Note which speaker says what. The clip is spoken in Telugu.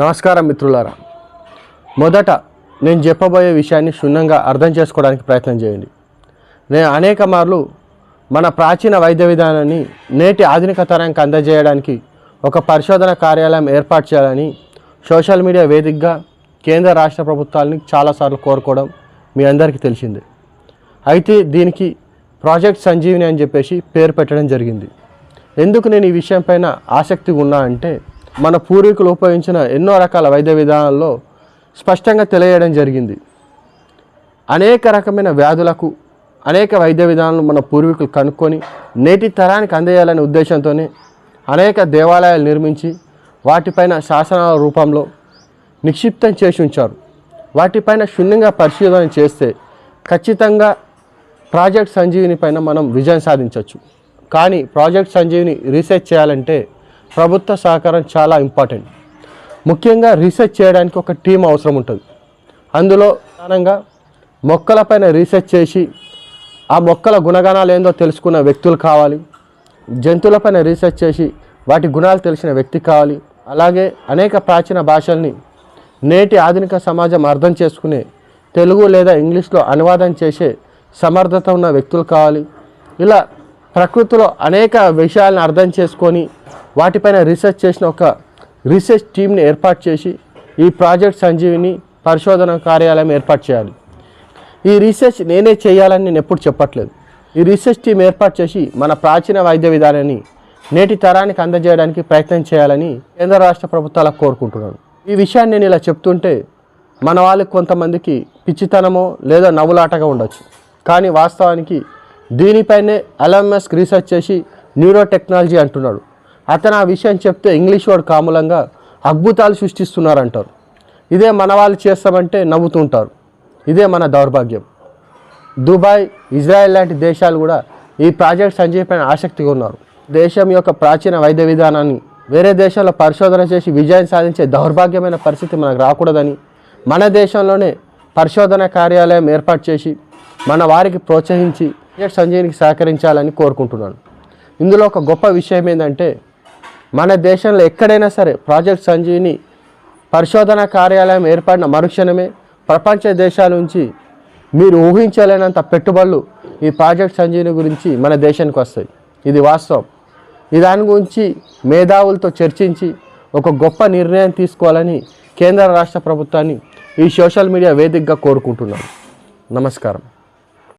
Speaker 1: నమస్కారం మిత్రులారా. మొదట నేను చెప్పబోయే విషయాన్ని క్షుణ్ణంగా అర్థం చేసుకోవడానికి ప్రయత్నం చేయండి. నేను అనేక మార్లు మన ప్రాచీన వైద్య విధానాన్ని నేటి ఆధునిక తరానికి అందజేయడానికి ఒక పరిశోధన కార్యాలయం ఏర్పాటు చేయాలని సోషల్ మీడియా వేదికగా కేంద్ర రాష్ట్ర ప్రభుత్వాలని చాలాసార్లు కోరుకోవడం మీ అందరికీ తెలిసిందే. అయితే దీనికి ప్రాజెక్ట్ సంజీవిని అని చెప్పేసి పేరు పెట్టడం జరిగింది. ఎందుకు నేను ఈ విషయం పైన ఆసక్తిగా ఉన్నా అంటే మన పూర్వీకులు ఉపయోగించిన ఎన్నో రకాల వైద్య విధానాల్లో స్పష్టంగా తెలియడం జరిగింది. అనేక రకమైన వ్యాధులకు అనేక వైద్య విధానాలు మన పూర్వీకులు కనుక్కొని నేటి తరానికి అందజేయాలనే ఉద్దేశంతోనే అనేక దేవాలయాలు నిర్మించి వాటిపైన శాసనాల రూపంలో నిక్షిప్తం చేసి ఉంచారు. వాటిపైన శూన్యంగా పరిశోధన చేస్తే ఖచ్చితంగా ప్రాజెక్ట్ సంజీవిని పైన మనం విజయం సాధించవచ్చు కానీ ప్రాజెక్ట్ సంజీవిని రీసెర్చ్ చేయాలంటే ప్రభుత్వ సహకారం చాలా ఇంపార్టెంట్. ముఖ్యంగా రీసెర్చ్ చేయడానికి ఒక టీం అవసరం ఉంటుంది. అందులో ప్రధానంగా మొక్కలపైన రీసెర్చ్ చేసి ఆ మొక్కల గుణగణాలు ఏందో తెలుసుకున్న వ్యక్తులు కావాలి. జంతువులపైన రీసెర్చ్ చేసి వాటి గుణాలు తెలిసిన వ్యక్తి కావాలి. అలాగే అనేక ప్రాచీన భాషల్ని నేటి ఆధునిక సమాజం అర్థం చేసుకునే తెలుగు లేదా ఇంగ్లీష్లో అనువాదం చేసే సమర్థత ఉన్న వ్యక్తులు కావాలి. ఇలా ప్రకృతిలో అనేక విషయాలను అర్థం చేసుకొని వాటిపైన రీసెర్చ్ చేసిన ఒక రీసెర్చ్ టీంని ఏర్పాటు చేసి ఈ ప్రాజెక్ట్ సంజీవిని పరిశోధన కార్యాలయం ఏర్పాటు చేయాలి. ఈ రీసెర్చ్ నేనే చేయాలని నేను ఎప్పుడు చెప్పట్లేదు. ఈ రీసెర్చ్ టీం ఏర్పాటు చేసి మన ప్రాచీన వైద్య విధానాన్ని నేటి తరానికి అందజేయడానికి ప్రయత్నం చేయాలని కేంద్ర రాష్ట్ర ప్రభుత్వాలకు కోరుకుంటున్నాను. ఈ విషయాన్ని నేను ఇలా చెప్తుంటే మన వాళ్ళకి కొంతమందికి పిచ్చితనమో లేదా నవ్వులాటగా ఉండొచ్చు. కానీ వాస్తవానికి దీనిపైనే ఎల్ఎంఎస్ రీసెర్చ్ చేసి న్యూరో టెక్నాలజీ అంటున్నాడు. అతను ఆ విషయం చెప్తే ఇంగ్లీష్ వాడు కాములంగా అద్భుతాలు సృష్టిస్తున్నారంటారు. ఇదే మన వాళ్ళు చేస్తామంటే నవ్వుతుంటారు. ఇదే మన దౌర్భాగ్యం. దుబాయ్ ఇజ్రాయెల్ లాంటి దేశాలు కూడా ఈ ప్రాజెక్ట్ సంజయ్ పైన ఆసక్తిగా ఉన్నారు. దేశం యొక్క ప్రాచీన వైద్య విధానాన్ని వేరే దేశంలో పరిశోధన చేసి విజయం సాధించే దౌర్భాగ్యమైన పరిస్థితి మనకు రాకూడదని మన దేశంలోనే పరిశోధన కార్యాలయం ఏర్పాటు చేసి మన వారికి ప్రోత్సహించి సంజయ్కి సహకరించాలని కోరుకుంటున్నాను. ఇందులో ఒక గొప్ప విషయం ఏంటంటే మన దేశంలో ఎక్కడైనా సరే ప్రాజెక్ట్ సంజీవిని పరిశోధన కార్యాలయం ఏర్పడిన మరుక్షణమే ప్రపంచ దేశాల నుంచి మీరు ఊహించలేనంత పెట్టుబడులు ఈ ప్రాజెక్ట్ సంజీవిని గురించి మన దేశానికి వస్తాయి. ఇది వాస్తవం. ఈ దాని గురించి మేధావులతో చర్చించి ఒక గొప్ప నిర్ణయం తీసుకోవాలని కేంద్ర రాష్ట్ర ప్రభుత్వాన్ని ఈ సోషల్ మీడియా వేదికగా కోరుకుంటున్నాను. నమస్కారం.